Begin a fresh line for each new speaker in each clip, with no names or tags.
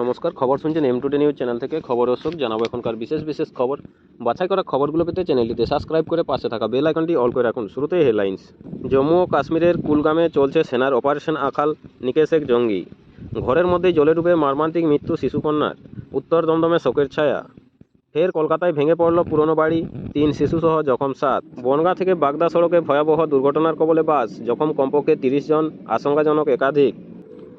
নমস্কার, খবর শুনছেন এম টুডে নিউজ চ্যানেল থেকে। খবর দর্শক জানাব এখনকার বিশেষ বিশেষ খবর। বাছাই করা খবরগুলো পেতে চ্যানেলটিতে সাবস্ক্রাইব করে পাশে থাকা বেল আইকনটি অল করে রাখুন। শুরুতেই হেডলাইন্স জম্মু ও কাশ্মীরের কুলগামে চলছে সেনার অপারেশন আখাল নিকেশ এক জঙ্গি। ঘরের মধ্যেই জলে ডুবে মর্মান্তিক মৃত্যু শিশুকন্যার উত্তর দমদমে শোকের ছায়া। ফের কলকাতায় ভেঙে পড়ল পুরনো বাড়ি, তিন শিশুসহ জখম সাত। বনগাঁ থেকে বাগদা সড়কে ভয়াবহ দুর্ঘটনার কবলে বাস, জখম কমপক্ষে তিরিশ জন, আশঙ্কাজনক একাধিক।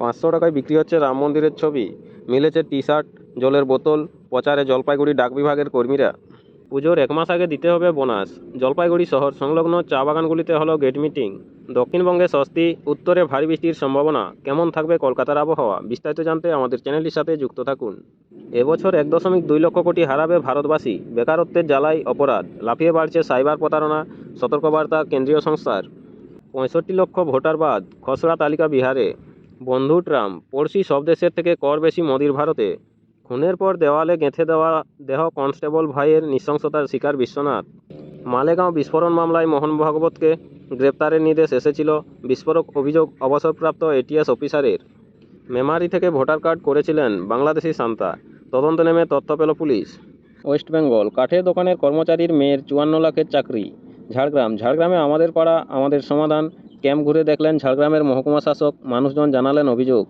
পাঁচশো টাকায় বিক্রি হচ্ছে রাম মন্দিরের ছবি। মিলেছে টি শার্ট জলের বোতল প্রচারে জলপাইগুড়ি ডাক বিভাগের কর্মীরা। পুজোর এক মাস আগে দিতে হবে বোনাস। জলপাইগুড়ি শহর সংলগ্ন চা বাগানগুলিতে হলো গেট মিটিং। দক্ষিণবঙ্গে স্বস্তি, উত্তরে ভারী বৃষ্টির সম্ভাবনা। কেমন থাকবে কলকাতার আবহাওয়া? বিস্তারিত জানতে আমাদের চ্যানেলটির সাথে যুক্ত থাকুন। এবছর এক দশমিক দুই লক্ষ কোটি হারাবে ভারতবাসী। বেকারত্বের জ্বালায় অপরাধ। লাফিয়ে বাড়ছে সাইবার প্রতারণা, সতর্কবার্তা কেন্দ্রীয় সংস্থার। পঁয়ষট্টি লক্ষ ভোটার বাদ, খসড়া তালিকা বিহারে। বন্ধু ট্রাম্প পড়শি সব দেশের থেকে কর বেশি মোদির ভারতে। খুনের পর দেওয়ালে গেঁথে দেওয়া দেহ কনস্টেবল ভাইয়ের নৃশংসতার শিকার বিশ্বনাথ। মালেগাঁও বিস্ফোরণ মামলায় মোহন ভাগবতকে গ্রেপ্তারের নির্দেশ এসেছিল বিস্ফোরক অভিযোগ অবসরপ্রাপ্ত এটিএস অফিসারের। মেমারি থেকে ভোটার কার্ড করেছিলেন বাংলাদেশি সান্তা। তদন্ত নেমে তথ্য পেল পুলিশ। ওয়েস্ট বেঙ্গল কাঠের দোকানের কর্মচারীর মেয়ের চুয়ান্ন লাখের চাকরি। ঝাড়গ্রাম, ঝাড়গ্রামে আমাদের পাড়া, আমাদের সমাধান ক্যাম্প ঘুরে দেখলেন ঝাড়গ্রামের মহকুমা শাসক মানুষজন জানালেন অভিযোগ।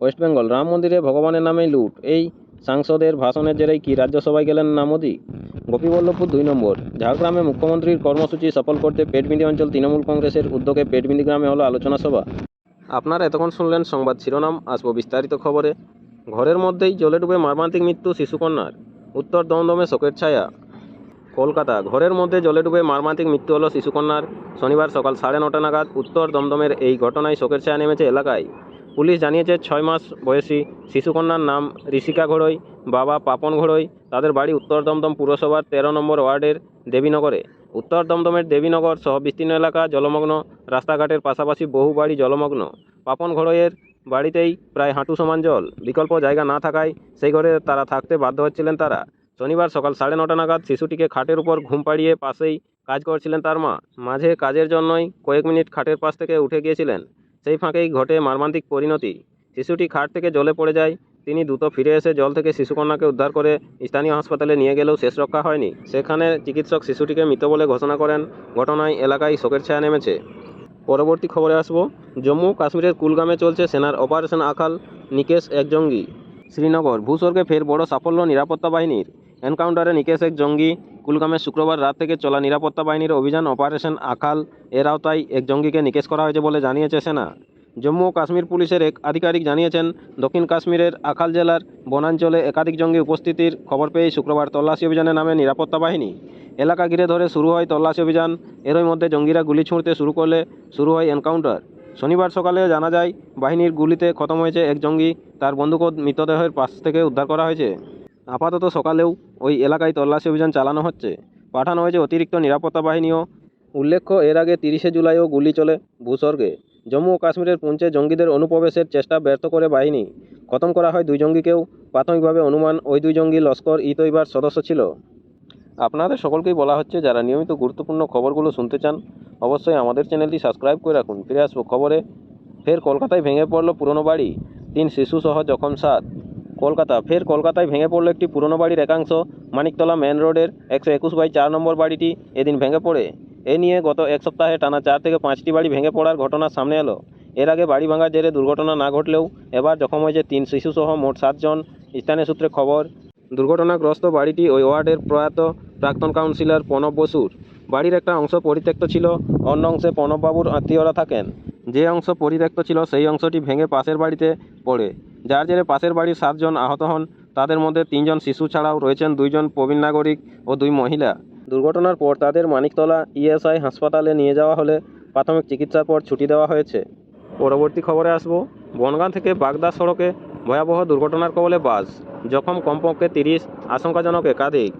ওয়েস্ট বেঙ্গল, রাম মন্দিরে ভগবানের নামেই লুট। এই সাংসদের ভাষণের জেরেই কি রাজ্যসভায় গেলেন না মোদী? গোপীবল্লভপুর দুই নম্বর। ঝাড়গ্রামে মুখ্যমন্ত্রীর কর্মসূচি সফল করতে পেটবিন্দি অঞ্চল তৃণমূল কংগ্রেসের উদ্যোগে পেটবিন্দি গ্রামে হলো আলোচনা সভা। আপনারা এতক্ষণ শুনলেন সংবাদ শিরোনাম, আসব বিস্তারিত খবরে। ঘরের মধ্যেই জলে ডুবে মর্মান্তিক মৃত্যু শিশুকন্যার। উত্তর দমদমে শোকের ছায়া। কলকাতা। ঘরের মধ্যে জলে ডুবে মর্মান্তিক মৃত্যু হল শিশুকন্যার। শনিবার সকাল সাড়ে নটা নাগাদ উত্তর দমদমের এই ঘটনায় শোকের ছায়া নেমেছে এলাকায়। পুলিশ জানিয়েছে, ছয় মাস বয়সী শিশুকন্যার নাম ঋষিকা ঘোড়ই, বাবা পাপন ঘোড়ই, তাদের বাড়ি উত্তর দমদম পুরসভার তেরো নম্বর ওয়ার্ডের দেবীনগরে। উত্তর দমদমের দেবীনগর সহ বিস্তীর্ণ এলাকা জলমগ্ন, রাস্তাঘাটের পাশাপাশি বহু বাড়ি জলমগ্ন। পাপন ঘোড়ইয়ের বাড়িতেই প্রায় হাঁটু সমান জল। বিকল্প জায়গা না থাকায় সেই ঘরে তারা থাকতে বাধ্য হচ্ছিলেন তারা। শনিবার সকাল সাড়ে নটা নাগাদ শিশুটিকে খাটের উপর ঘুম পাড়িয়ে পাশেই কাজ করছিলেন তার মা। মাঝে কাজের জন্যই কয়েক মিনিট খাটের পাশ থেকে উঠে গিয়েছিলেন। সেই ফাঁকেই ঘটে মর্মান্তিক পরিণতি। শিশুটি খাট থেকে জলে পড়ে যায়। তিনি দ্রুত ফিরে এসে জল থেকে শিশুকন্যাকে উদ্ধার করে স্থানীয় হাসপাতালে নিয়ে গেলেও শেষ রক্ষা হয়নি। সেখানে চিকিৎসক শিশুটিকে মৃত বলে ঘোষণা করেন। ঘটনায় এলাকায় শোকের ছায়া নেমেছে। পরবর্তী খবরে আসব। জম্মু কাশ্মীরের কুলগামে চলছে সেনার অপারেশন আখাল। নিকেশ এক জঙ্গি। শ্রীনগর, ভূস্বর্গে ফের বড় সাফল্য নিরাপত্তা বাহিনীর। এনকাউন্টারে নিকেশ এক জঙ্গি কুলগামে শুক্রবার রাত থেকে চলা নিরাপত্তা বাহিনীর অভিযান অপারেশন আখাল। এর আওতায় এক জঙ্গিকে নিকেশ করা হয়েছে বলে জানিয়েছে সেনা। জম্মু ও কাশ্মীর পুলিশের এক আধিকারিক জানিয়েছেন, দক্ষিণ কাশ্মীরের আখাল জেলার বনাঞ্চলে একাধিক জঙ্গি উপস্থিতির খবর পেয়ে শুক্রবার তল্লাশি অভিযানে নামে নিরাপত্তা বাহিনী। এলাকা ঘিরে ধরে শুরু হয় তল্লাশি অভিযান। এরই মধ্যে জঙ্গিরা গুলি ছুঁড়তে শুরু করলে শুরু হয় এনকাউন্টার। শনিবার সকালে জানা যায়, বাহিনীর গুলিতে খতম হয়েছে এক জঙ্গি। তার বন্দুক ও মৃতদেহের পাশ থেকে উদ্ধার করা হয়েছে। আপাতত সকালেও ওই এলাকায় তল্লাশি অভিযান চালানো হচ্ছে। পাঠানো হয়েছে অতিরিক্ত নিরাপত্তা বাহিনীও। উল্লেখ্য, এর আগে তিরিশে জুলাইও গুলি চলে ভূস্বর্গে। জম্মু ও কাশ্মীরের পুঞ্চে জঙ্গিদের অনুপ্রবেশের চেষ্টা ব্যর্থ করে বাহিনী। খতম করা হয় দুই জঙ্গিকেও। প্রাথমিকভাবে অনুমান, ওই দুই জঙ্গি লস্কর ই তৈবার সদস্য ছিল। আপনাদের সকলকেই বলা হচ্ছে, যারা নিয়মিত গুরুত্বপূর্ণ খবরগুলো শুনতে চান, অবশ্যই আমাদের চ্যানেলটি সাবস্ক্রাইব করে রাখুন। ফিরে আসব খবরে। ফের কলকাতায় ভেঙে পড়ল পুরনো বাড়ি। তিন শিশুসহ জখম সাত। কলকাতা। ফের কলকাতায় ভেঙে পড়ল একটি পুরনো বাড়ির একাংশ। মানিকতলা মেন রোডের একশো একুশ বাই চার নম্বর বাড়িটি এদিন ভেঙে পড়ে। এ নিয়ে গত এক সপ্তাহে টানা চার থেকে পাঁচটি বাড়ি ভেঙে পড়ার ঘটনা সামনে এলো। এর আগে বাড়ি ভাঙার জেরে দুর্ঘটনা না ঘটলেও এবার জখম হয়েছে তিন শিশুসহ মোট সাতজন। স্থানীয় সূত্রে খবর, দুর্ঘটনাগ্রস্ত বাড়িটি ওই ওয়ার্ডের প্রয়াত প্রাক্তন কাউন্সিলর প্রণব বসুর। বাড়ির একটা অংশ পরিত্যক্ত ছিল, অন্য অংশে প্রণববাবুর আত্মীয়রা থাকেন। যে অংশ পরিত্যক্ত ছিল সেই অংশটি ভেঙে পাশের বাড়িতে পড়ে। যার জেরে পাশের বাড়ির সাতজন আহত হন। তাদের মধ্যে তিনজন শিশু ছাড়াও রয়েছেন দুইজন প্রবীণ নাগরিক ও দুই মহিলা। দুর্ঘটনার পর তাদের মানিকতলা ইএসআই হাসপাতালে নিয়ে যাওয়া হলে প্রাথমিক চিকিৎসার পর ছুটি দেওয়া হয়েছে। পরবর্তী খবরে আসব। বনগাঁ থেকে বাগদা সড়কে ভয়াবহ দুর্ঘটনার কবলে বাস জখম কমপক্ষে তিরিশ, আশঙ্কাজনক একাধিক।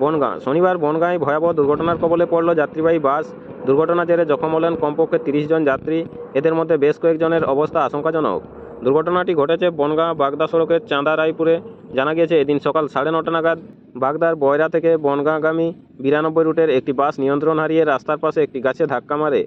বনগাঁ শনিবার বনগাঁয় ভয়াবহ দুর্ঘটনার কবলে পড়ল যাত্রীবাহী বাস দুর্ঘটনা জেরে জখম হলেন কমপক্ষে তিরিশ জন যাত্রী। এদের মধ্যে বেশ কয়েকজনের অবস্থা আশঙ্কাজনক। দুর্ঘটনাটি ঘটেছে বনগাঁ বাগদা সড়কের চাঁদা রায়পুরে। জানা গিয়েছে, এদিন সকাল সাড়ে নটা নাগাদ বাগদার বয়রা থেকে বনগাঁগামী বিরানব্বই রুটের একটি বাস নিয়ন্ত্রণ হারিয়ে রাস্তার পাশে একটি গাছে ধাক্কা মারে।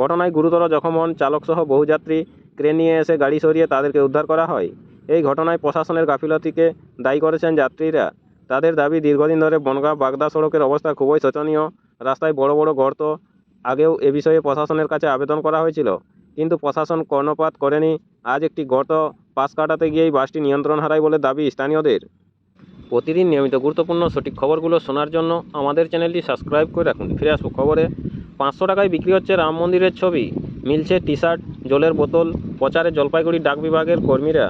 ঘটনায় গুরুতর জখম হন চালকসহ বহু যাত্রী। ক্রেন নিয়ে এসে গাড়ি সরিয়ে তাদেরকে উদ্ধার করা হয়। এই ঘটনায় প্রশাসনের গাফিলতিকে দায়ী করেছেন যাত্রীরা। তাদের দাবি, দীর্ঘদিন ধরে বনগাঁ বাগদা সড়কের অবস্থা খুবই শোচনীয়। রাস্তায় বড় বড় গর্ত আগেও এ বিষয়ে প্রশাসনের কাছে আবেদন করা হয়েছিল, কিন্তু প্রশাসন কর্ণপাত করেনি। আজ একটি গর্ত পাশ কাটাতে গিয়েই বাসটি নিয়ন্ত্রণ হারায় বলে দাবি স্থানীয়দের। প্রতিদিন নিয়মিত গুরুত্বপূর্ণ সঠিক খবরগুলো শোনার জন্য আমাদের চ্যানেলটি সাবস্ক্রাইব করে রাখুন। ফিরে আসব খবরে। পাঁচশো টাকায় বিক্রি হচ্ছে রাম মন্দিরের ছবি। মিলছে টি শার্ট জলের বোতল, প্রচারে জলপাইগুড়ি ডাক বিভাগের কর্মীরা।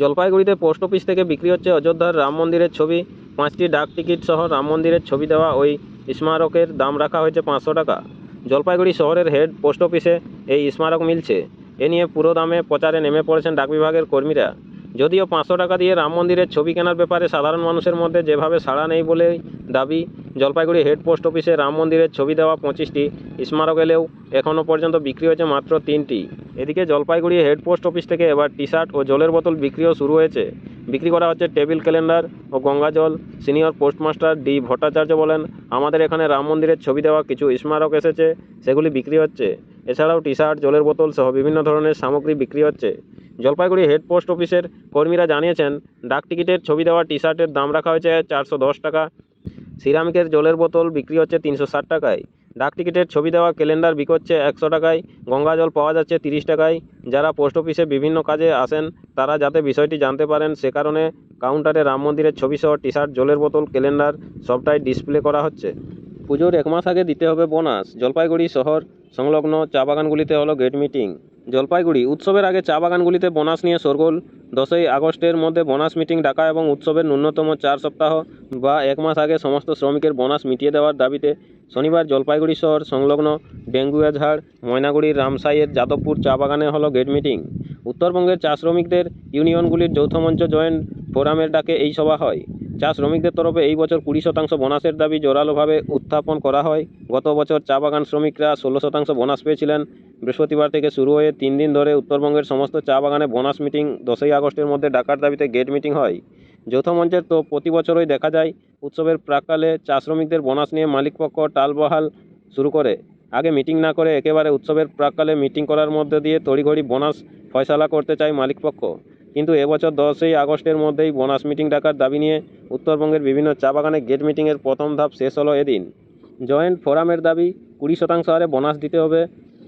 জলপাইগুড়িতে পোস্ট অফিস থেকে বিক্রি হচ্ছে অযোধ্যার রাম মন্দিরের ছবি। পাঁচটি ডাক টিকিট সহ রাম মন্দিরের ছবি দেওয়া ওই স্মারকের দাম রাখা হয়েছে পাঁচশো টাকা। জলপাইগুড়ি শহরের হেড পোস্ট অফিসে এই স্মারক মিলছে। এ নিয়ে পুরো দামে প্রচারে নেমে পড়েছেন ডাক বিভাগের কর্মীরা। যদিও পাঁচশো টাকা দিয়ে রাম মন্দিরের ছবি কেনার ব্যাপারে সাধারণ মানুষের মধ্যে যেভাবে সাড়া নেই বলেই দাবি, জলপাইগুড়ি হেড পোস্ট অফিসে রাম মন্দিরের ছবি দেওয়া পঁচিশটি স্মারক এলেও এখনও পর্যন্ত বিক্রি হয়েছে মাত্র তিনটি। এদিকে জলপাইগুড়ি হেড পোস্ট অফিস থেকে এবার টি শার্ট ও জলের বোতল বিক্রিও শুরু হয়েছে। বিক্রি করা হচ্ছে টেবিল ক্যালেন্ডার ও গঙ্গা জল। সিনিয়র পোস্টমাস্টার ডি ভট্টাচার্য বলেন, আমাদের এখানে রাম মন্দিরের ছবি দেওয়া কিছু স্মারক এসেছে, সেগুলি বিক্রি হচ্ছে। এছাড়াও টি শার্ট জলের বোতল সহ বিভিন্ন ধরনের সামগ্রী বিক্রি হচ্ছে। জলপাইগুড়ি হেড পোস্ট অফিসের কর্মীরা জানিয়েছেন, ডাক টিকিটের ছবি দেওয়া টি শার্টের দাম রাখা হয়েছে চারশো দশ টাকা। সিরামিকের জলের বোতল বিক্রি হচ্ছে তিনশো ষাট টাকায়। ডাক টিকিটের ছবি দেওয়া ক্যালেন্ডার বিকোচ্ছে একশো টাকায়, গঙ্গা জল পাওয়া যাচ্ছে তিরিশ টাকায়। যারা পোস্ট অফিসে বিভিন্ন কাজে আসেন, তারা যাতে বিষয়টি জানতে পারেন, সে কারণে কাউন্টারে রাম মন্দিরের ছবি সহ টি শার্ট জলের বোতল, ক্যালেন্ডার সবটাই ডিসপ্লে করা হচ্ছে। পুজোর এক মাস আগে দিতে হবে বোনাস। জলপাইগুড়ি শহর সংলগ্ন চা বাগানগুলিতে হলো গেট মিটিং। জলপাইগুড়ি। উৎসবের আগে চা বাগানগুলিতে বোনাস নিয়ে শোরগোল। দশই আগস্টের মধ্যে বোনাস মিটিং ডাকা এবং উৎসবের ন্যূনতম চার সপ্তাহ বা এক মাস আগে সমস্ত শ্রমিকের বোনাস মিটিয়ে দেওয়ার দাবিতে শনিবার জলপাইগুড়ি শহর সংলগ্ন ডেঙ্গুয়াঝাড় ময়নাগুড়ির রামসাইয়ের যাদবপুর চা বাগানে হলো গেট মিটিং। উত্তরবঙ্গের চা শ্রমিকদের ইউনিয়নগুলির যৌথ মঞ্চ জয়েন্ট ফোরামের ডাকে এই সভা হয়। চা শ্রমিকদের তরফে এই বছর কুড়ি শতাংশ বোনাসের দাবি জোরালোভাবে উত্থাপন করা হয়। গত বছর চা বাগান শ্রমিকরা ষোলো শতাংশ বোনাস পেয়েছিলেন। বৃহস্পতিবার থেকে শুরু হয়ে তিন দিন ধরে উত্তরবঙ্গের সমস্ত চা বাগানে বোনাস মিটিং দশই আগস্টের মধ্যে ডাকার দাবিতে গেট মিটিং হয়। যৌথ মঞ্চের তো প্রতি বছরই দেখা যায়, উৎসবের প্রাককালে চা শ্রমিকদের বোনাস নিয়ে মালিকপক্ষ টালবহাল শুরু করে। আগে মিটিং না করে একেবারে উৎসবের প্রাককালে মিটিং করার মধ্যে দিয়ে তড়িঘড়ি বোনাস ফয়সালা করতে চায় মালিকপক্ষ। কিন্তু এবছর দশই আগস্টের মধ্যেই বোনাস মিটিং ডাকার দাবি নিয়ে উত্তরবঙ্গের বিভিন্ন চা বাগানে গেট মিটিংয়ের প্রথম ধাপ শেষ হলো এদিন। জয়েন্ট ফোরামের দাবি, কুড়ি শতাংশ হারে বোনাস দিতে হবে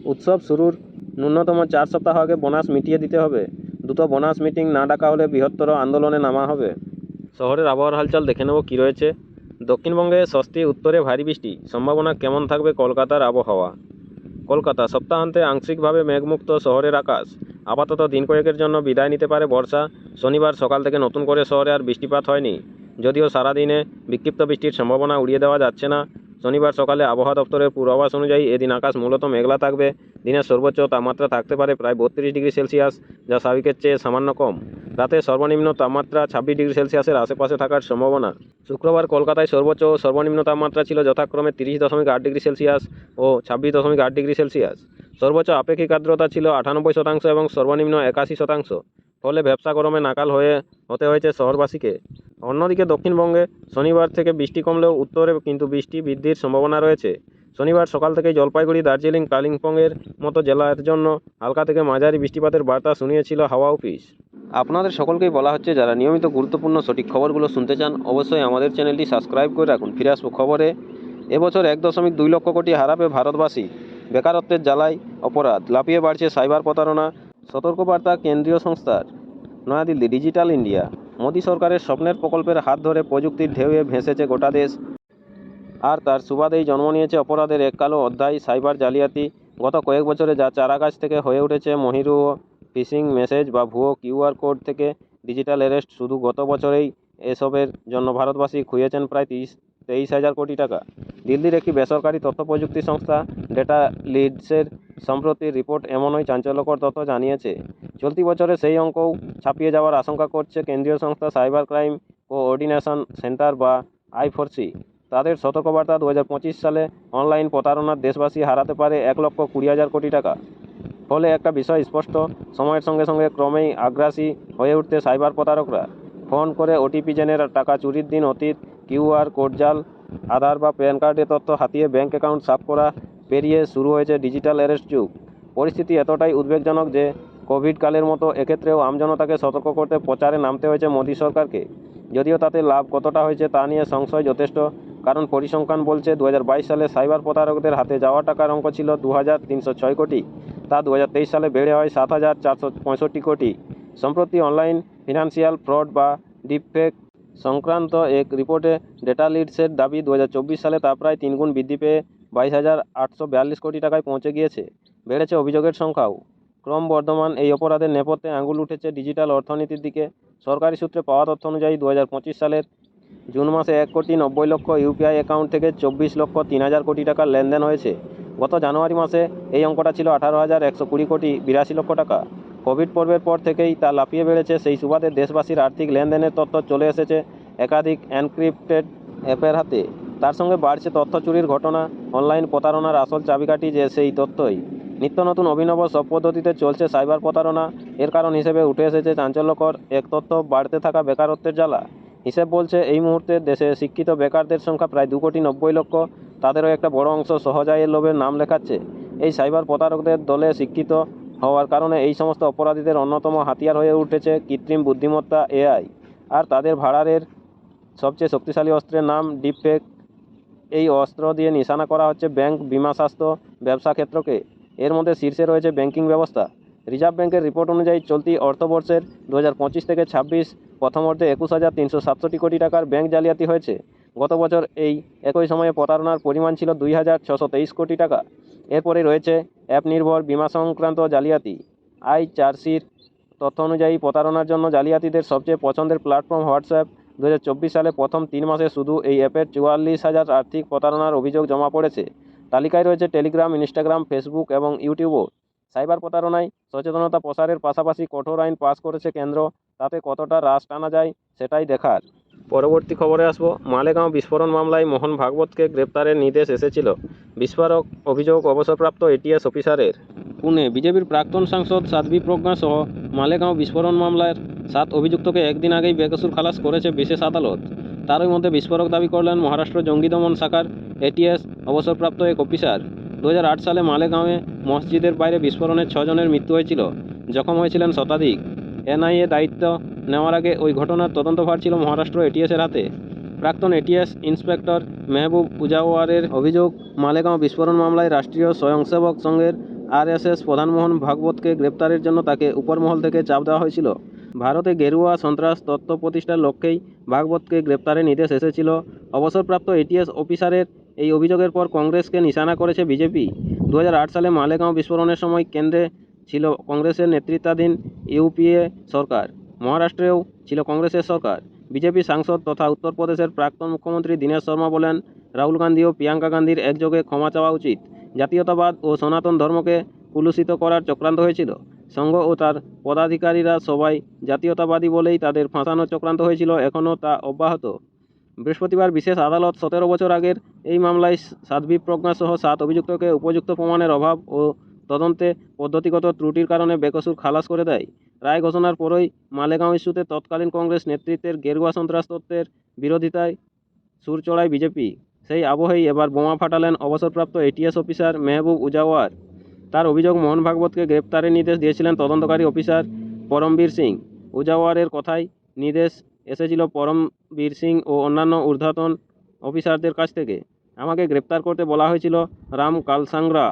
উৎসব শুরুর ন্যূনতম চার সপ্তাহ আগে বোনাস মিটিয়ে দিতে হবে। দুটো বোনাস মিটিং না ডাকা হলে বৃহত্তর আন্দোলনে নামা হবে। শহরের আবহাওয়ার হালচাল দেখে নেব কী রয়েছে। দক্ষিণবঙ্গে স্বস্তি, উত্তরে ভারী বৃষ্টি। সম্ভাবনা কেমন থাকবে কলকাতার আবহাওয়া? কলকাতা সপ্তাহান্তে আংশিকভাবে মেঘমুক্ত শহরের আকাশ। আপাতত দিন কয়েকের জন্য বিদায় নিতে পারে বর্ষা। শনিবার সকাল থেকে নতুন করে শহরে আর বৃষ্টিপাত হয়নি। যদিও সারাদিনে বিক্ষিপ্ত বৃষ্টির সম্ভাবনা উড়িয়ে দেওয়া যাচ্ছে না। শনিবার সকালে আবহাওয়া দপ্তরের পূর্বাভাস অনুযায়ী এদিন আকাশ মূলত মেঘলা থাকবে। দিনের সর্বোচ্চ তাপমাত্রা থাকতে পারে প্রায় বত্রিশ ডিগ্রি সেলসিয়াস, যা স্বাভাবিকের চেয়ে সামান্য কম। রাতে সর্বনিম্ন তাপমাত্রা ছাব্বিশ ডিগ্রি সেলসিয়াসের আশেপাশে থাকার সম্ভাবনা। শুক্রবার কলকাতায় সর্বোচ্চ সর্বনিম্ন তাপমাত্রা ছিল যথাক্রমে তিরিশ দশমিক আট ডিগ্রি সেলসিয়াস ও ছাব্বিশ দশমিক আট ডিগ্রি সেলসিয়াস। সর্বোচ্চ আপেক্ষিক আর্দ্রতা ছিল আটানব্বই শতাংশ এবং সর্বনিম্ন একাশি শতাংশ। ফলে ব্যবসা গরমে নাকাল হয়ে হতে হয়েছে শহরবাসীকে। অন্যদিকে দক্ষিণবঙ্গে শনিবার থেকে বৃষ্টি কমলেও উত্তরে কিন্তু বৃষ্টি বৃদ্ধির সম্ভাবনা রয়েছে। শনিবার সকাল থেকেই জলপাইগুড়ি, দার্জিলিং, কালিম্পংয়ের মতো জেলার জন্য হালকা থেকে মাঝারি বৃষ্টিপাতের বার্তা শুনিয়েছিল হাওয়া অফিস। আপনাদের সকলকেই বলা হচ্ছে, যারা নিয়মিত গুরুত্বপূর্ণ সঠিক খবরগুলো শুনতে চান, অবশ্যই আমাদের চ্যানেলটি সাবস্ক্রাইব করে রাখুন। ফিরে আসব খবরে। এবছর এক দশমিক দুই লক্ষ কোটি হারাবে ভারতবাসী। বেকারত্বের জ্বালায় অপরাধ। লাফিয়ে বাড়ছে সাইবার প্রতারণা। সতর্কবার্তা কেন্দ্রীয় সংস্থার। New Delhi digital India. মোদী সরকারের স্বপ্নের প্রকল্পের হাত ধরে প্রযুক্তির ঢেউয়ে ভেসেছে গোটা দেশ। আর তার সুবাদেই জন্ম নিয়েছে অপরাধের এক কালো অধ্যায়, সাইবার জালিয়াতি। গত কয়েক বছরে যা চারাগাছ থেকে হয়ে উঠেছে, মহিরু ফিশিং মেসেজ বা ভুয়ো কিউআর কোড থেকে ডিজিটাল অ্যারেস্ট, শুধু গত বছরেই এসবের জন্য ভারতবাসী খুইয়েছেন প্রায় তিরিশ, তেইশ হাজার কোটি টাকা। দিল্লির একটি বেসরকারি তথ্য প্রযুক্তি সংস্থা, ডেটা লিডসের সম্প্রতি রিপোর্ট এমনই চাঞ্চল্যকর তথ্য জানিয়েছে। চলতি বছরে সেই অঙ্কও ছাপিয়ে যাওয়ার আশঙ্কা করছে কেন্দ্রীয় সংস্থা সাইবার ক্রাইম কোঅর্ডিনেশন সেন্টার বা আইফোরসি তাদের সতর্কবার্তা দু হাজার পঁচিশ সালে অনলাইন প্রতারণার দেশবাসী হারাতে পারে এক লক্ষ কুড়ি হাজার কোটি টাকা। ফলে একটা বিষয় স্পষ্ট, সময়ের সঙ্গে সঙ্গে ক্রমেই আগ্রাসী হয়ে উঠতে সাইবার প্রতারকরা। ফোন করে ওটিপি জেনে টাকা চুরির দিন, অতীত কিউআর কোড জাল, আধার বা প্যান কার্ডের তথ্য হাতিয়ে ব্যাঙ্ক অ্যাকাউন্ট সাফ করা পেরিয়ে শুরু হয়েছে ডিজিটাল অ্যারেস্ট যুগ। পরিস্থিতি এতটাই উদ্বেগজনক যে কোভিড কালের মতো এক্ষেত্রেও আমজনতাকে সতর্ক করতে প্রচারে নামতে হয়েছে মোদী সরকারকে। যদিও তাতে লাভ কতটা হয়েছে তা নিয়ে সংশয় যথেষ্ট, কারণ পরিসংখ্যান বলছে দু হাজার বাইশ সালে সাইবার প্রতারকদের হাতে যাওয়া টাকার অঙ্ক ছিল দু হাজার তিনশো ছয় কোটি, তা দু হাজার তেইশ সালে বেড়ে হয় সাত হাজার চারশো পঁয়ষট্টি কোটি। সম্প্রতি অনলাইন ফিনান্সিয়াল ফ্রড বা ডিপফেক সংক্রান্ত এক রিপোর্টে ডেটা লিডসের দাবি দু হাজার চব্বিশ সালে তা প্রায় তিনগুণ বৃদ্ধি পেয়ে বাইশ হাজার আটশো বিয়াল্লিশ কোটি টাকায় পৌঁছে গিয়েছে। বেড়েছে অভিযোগের সংখ্যাও। ক্রমবর্ধমান এই অপরাধের নেপথ্যে আঙুল উঠেছে ডিজিটাল অর্থনীতির দিকে। সরকারি সূত্রে পাওয়া তথ্য অনুযায়ী দু হাজার পঁচিশ সালের জুন মাসে এক কোটি নব্বই লক্ষ ইউপিআই অ্যাকাউন্ট থেকে চব্বিশ লক্ষ তিন হাজার কোটি টাকার লেনদেন হয়েছে। গত জানুয়ারি মাসে এই অঙ্কটা ছিল আঠারো হাজার একশো কুড়ি কোটি বিরাশি লক্ষ টাকা। কোভিড পর্বের পর থেকেই তা লাফিয়ে বেড়েছে। সেই সুবাদে দেশবাসীর আর্থিক লেনদেনের তথ্য চলে এসেছে একাধিক এনক্রিপ্টেড অ্যাপের হাতে। তার সঙ্গে বাড়ছে তথ্য চুরির ঘটনা, অনলাইন প্রতারণার আসল চাবিকাঠি যে সেই তথ্যই। নিত্য নতুন অভিনব সব পদ্ধতিতে চলছে সাইবার প্রতারণা। এর কারণ হিসেবে উঠে এসেছে চাঞ্চল্যকর এক তথ্য, বাড়তে থাকা বেকারত্বের জ্বালা। হিসেব বলছে, এই মুহূর্তে দেশে শিক্ষিত বেকারদের সংখ্যা প্রায় দু কোটি নব্বই লক্ষ। তাদেরও একটা বড় অংশ সহজায়ের লোভের নাম লেখাচ্ছে। এই সাইবার প্রতারকদের দলে শিক্ষিত হওয়ার কারণে এই সমস্ত অপরাধীদের অন্যতম হাতিয়ার হয়ে উঠেছে কৃত্রিম বুদ্ধিমত্তা এআই আর তাদের ভাড়ারের সবচেয়ে শক্তিশালী অস্ত্রের নাম ডিপফেক। এই অস্ত্র দিয়ে নিশানা করা হচ্ছে ব্যাংক, বিমা, স্বাস্থ্য, ব্যবসা ক্ষেত্রকে। এর মধ্যে শীর্ষে রয়েছে ব্যাংকিং ব্যবস্থা। রিজার্ভ ব্যাংকের রিপোর্ট অনুযায়ী চলতি অর্থবর্ষের দু থেকে ছাব্বিশ প্রথম অর্ধে একুশ হাজার তিনশো সাতষট্টি কোটি টাকার ব্যাংক জালিয়াতি হয়েছে। গত বছর এই একই সময়ে প্রতারণার পরিমাণ ছিল দুই হাজার ছশো তেইশ কোটি টাকা। এরপরে রয়েছে অ্যাপ নির্ভর বিমা সংক্রান্ত জালিয়াতি। আই চারসির তথ্য অনুযায়ী প্রতারণার জন্য জালিয়াতিদের সবচেয়ে পছন্দের প্ল্যাটফর্ম হোয়াটসঅ্যাপ। দু হাজার চব্বিশ সালে প্রথম তিন মাসে শুধু এই অ্যাপের চুয়াল্লিশ হাজার আর্থিক প্রতারণার অভিযোগ জমা পড়েছে। তালিকায় রয়েছে টেলিগ্রাম ইনস্টাগ্রাম ফেসবুক এবং ইউটিউবও সাইবার প্রতারণায় সচেতনতা প্রসারের পাশাপাশি কঠোর আইন পাশ করেছে কেন্দ্র। তাতে কতটা হ্রাস টানা যায় সেটাই দেখার। পরবর্তী খবরে আসব। মালেগাঁও বিস্ফোরণ মামলায় মোহন ভাগবতকে গ্রেপ্তারের নির্দেশ এসেছিল। বিস্ফোরক অভিযোগ অবসরপ্রাপ্ত এটিএস অফিসারের। পুনে বিজেপির প্রাক্তন সাংসদ সাধ্বী প্রজ্ঞা সহ মালেগাঁও বিস্ফোরণ মামলার সাত অভিযুক্তকে একদিন আগেই বেকসুর খালাস করেছে বিশেষ আদালত। তারই মধ্যে বিস্ফোরক দাবি করলেন মহারাষ্ট্র জঙ্গি দমন শাখার এটিএস অবসরপ্রাপ্ত এক অফিসার। দু হাজার আট সালে মালেগাঁওয়ে মসজিদের বাইরে বিস্ফোরণে ছজনের মৃত্যু হয়েছিল। জখম হয়েছিলেন শতাধিক। এনআইএ দায়িত্ব নেওয়ার আগে ওই ঘটনার তদন্তভার ছিল মহারাষ্ট্র এটিএসের হাতে। প্রাক্তন এটিএস ইন্সপেক্টর মেহবুব উজাওয়ারের অভিযোগ, মালেগাঁও বিস্ফোরণ মামলায় রাষ্ট্রীয় স্বয়ংসেবক সংঘের আরএসএস প্রধানমোহন ভাগবতকে গ্রেপ্তারের জন্য তাকে উপরমহল থেকে চাপ দেওয়া হয়েছিল। ভারতে গেরুয়া সন্ত্রাস তত্ত্ব প্রতিষ্ঠার লক্ষ্যেই ভাগবতকে গ্রেপ্তারের নির্দেশ এসেছিল। অবসরপ্রাপ্ত এটিএস অফিসারের এই অভিযোগের পর কংগ্রেসকে নিশানা করেছে বিজেপি। দু হাজার আট সালে মালেগাঁও বিস্ফোরণের সময় কেন্দ্রে ছিল কংগ্রেসের নেতৃত্বাধীন ইউপিএ সরকার, মহারাষ্ট্রেও ছিল কংগ্রেসের সরকার। বিজেপি সাংসদ তথা উত্তরপ্রদেশের প্রাক্তন মুখ্যমন্ত্রী দীনেশ শর্মা বলেন, রাহুল গান্ধী ও প্রিয়াঙ্কা গান্ধীর একযোগে ক্ষমা চাওয়া উচিত। জাতীয়তাবাদ ও সনাতন ধর্মকে কুলুষিত করার চক্রান্ত হয়েছিল। সংঘ ও তার পদাধিকারীরা সবাই জাতীয়তাবাদী বলেই তাদের ফাঁসানোর চক্রান্ত হয়েছিল এখনও তা অব্যাহত। বৃহস্পতিবার বিশেষ আদালত সতেরো বছর আগের এই মামলায় সাধ্বী প্রজ্ঞা সহ সাত অভিযুক্তকে উপযুক্ত প্রমাণের অভাব ও তদন্তে পদ্ধতিগত ত্রুটির কারণে বেকসুর খালাস করে দেয়। রায় ঘোষণার পরই মালেগাঁও ইস্যুতে তৎকালীন কংগ্রেস নেতৃত্বের গেরুয়া সন্ত্রাস তত্ত্বের বিরোধিতায় সুর চড়ায় বিজেপি। সেই আবহেই এবার বোমা ফাটালেন অবসরপ্রাপ্ত এটিএস অফিসার মেহবুব উজাওয়ার। তার অভিযোগ, মোহন ভাগবতকে গ্রেপ্তারের নির্দেশ দিয়েছিলেন তদন্তকারী অফিসার পরমবীর সিং। উজাওয়ারের কথায় নির্দেশ এসেছিল পরমবীর সিং ও অন্যান্য ঊর্ধ্বতন অফিসারদের কাছ থেকে। আমাকে গ্রেপ্তার করতে বলা হয়েছিল রাম কালসাংরা,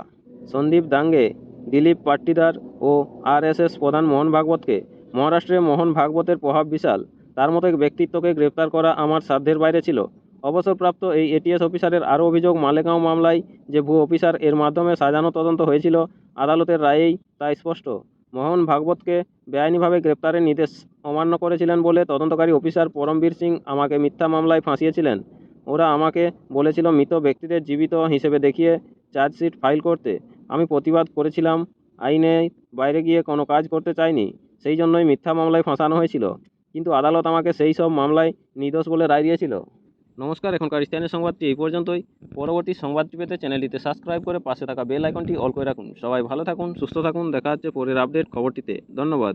সন্দীপ দাঙ্গে, দিলীপ পাট্টিদার ও আরএসএস প্রধান মোহন ভাগবতকে। মহারাষ্ট্রে মোহন ভাগবতের প্রভাব বিশাল। তার মতো ব্যক্তিত্বকে গ্রেপ্তার করা আমার সাধ্যের বাইরে ছিল। অবসরপ্রাপ্ত এই এটিএস অফিসারের আরও অভিযোগ, মালেগাঁও মামলায় যে ভূ অফিসার এর মাধ্যমে সাজানো তদন্ত হয়েছিল, আদালতের রায়েই তা স্পষ্ট। মোহন ভাগবতকে বেআইনিভাবে গ্রেপ্তারের নির্দেশ অমান্য করেছিলেন বলে তদন্তকারী অফিসার পরমবীর সিং আমাকে মিথ্যা মামলায় ফাঁসিয়েছিলেন। ওরা আমাকে বলেছিল মৃত ব্যক্তিদের জীবিত হিসেবে দেখিয়ে চার্জশিট ফাইল করতে। আমি প্রতিবাদ করেছিলাম, আইনে বাইরে গিয়ে কোনো কাজ করতে চাইনি, সেই জন্যই মিথ্যা মামলায় ফাঁসানো হয়েছিল। কিন্তু আদালত আমাকে সেই সব মামলায় নির্দোষ বলে রায় দিয়েছিল। নমস্কার, এখনকার স্থানীয় সংবাদটি এই পর্যন্তই। পরবর্তী সংবাদটি পেতে চ্যানেলটিতে সাবস্ক্রাইব করে পাশে থাকা বেল আইকনটি অল করে রাখুন। সবাই ভালো থাকুন, সুস্থ থাকুন। দেখা হচ্ছে পরের আপডেট খবরটিতে। ধন্যবাদ।